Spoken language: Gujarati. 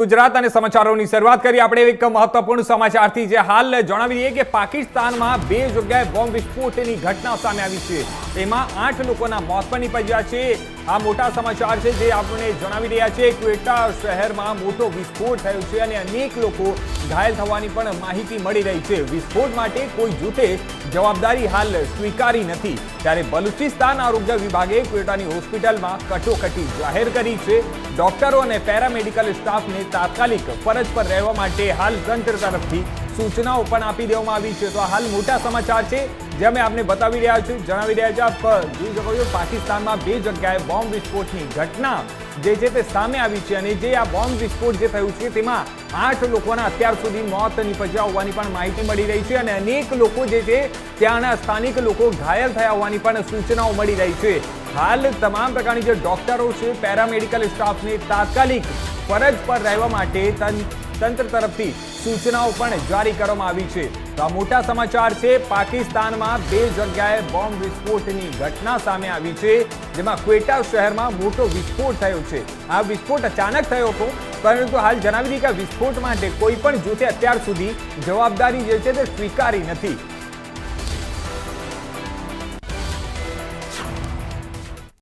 ગુજરાત અને સમાચારોની શરૂઆત કરી આપણે એક મહત્વપૂર્ણ સમાચારથી જે હાલ જણાવી દઈએ કે પાકિસ્તાનમાં બે જગ્યાએ બોમ્બ વિસ્ફોટની ઘટના સામે આવી છે. તેમાં આઠ લોકોના મોત પણ નીપજ્યા છે. આ મોટા સમાચાર છે જે આપણને જણાવી રહ્યા છે. ક્વેટા શહેરમાં મોટો વિસ્ફોટ થયો છે અને અનેક લોકો ઘાયલ થવાની પણ માહિતી મળી રહી છે. વિસ્ફોટ માટે કોઈ જૂથે જવાબદારી હાલ સ્વીકારી નથી. ત્યારે બલુચિસ્તાન આરોગ્ય વિભાગે ક્વેટાની હોસ્પિટલમાં કટોકટી જાહેર કરી છે. ડોક્ટરો અને પેરામેડિકલ સ્ટાફને તાત્કાલિક ફરજ પર રહેવા માટે હાલ તંત્ર તરફથી સૂચનાઓ પણ આપી દેવામાં આવી છે. તો હાલ મોટા સમાચાર છે. જે અમે આપને બતાવી રહ્યા છીએ, જણાવી રહ્યા છે આપ જોઈ શકો છો, પાકિસ્તાનમાં બે જગ્યાએ બોમ્બ વિસ્ફોટની ઘટના જે છે તે સામે આવી છે અને જે આ બોમ્બ વિસ્ફોટ જે થયું છે તેમાં આઠ લોકોના અત્યાર સુધી મોત નિપજ્યા હોવાની પણ માહિતી મળી રહી છે અને અનેક લોકો જે છે ત્યાંના સ્થાનિક લોકો ઘાયલ થયા હોવાની પણ સૂચનાઓ મળી રહી છે. હાલ તમામ પ્રકારની જે ડોક્ટરો છે, પેરામેડિકલ સ્ટાફને તાત્કાલિક ફરજ પર રહેવા માટે તંત્ર તરફથી સૂચનાઓ પણ જારી કરવામાં આવી છે. તો આ મોટા સમાચાર છે. પાકિસ્તાનમાં બે જગ્યાએ બોમ્બ વિસ્ફોટની ઘટના સામે આવી છે, જેમાં ક્વેટા શહેરમાં મોટો વિસ્ફોટ થયો છે. આ વિસ્ફોટ અચાનક થયો હતો, પરંતુ હાલ જણાવી દઈએ કે વિસ્ફોટ માટે કોઈ પણ જૂથે અત્યાર સુધી જવાબદારી જે છે તે સ્વીકારી નથી.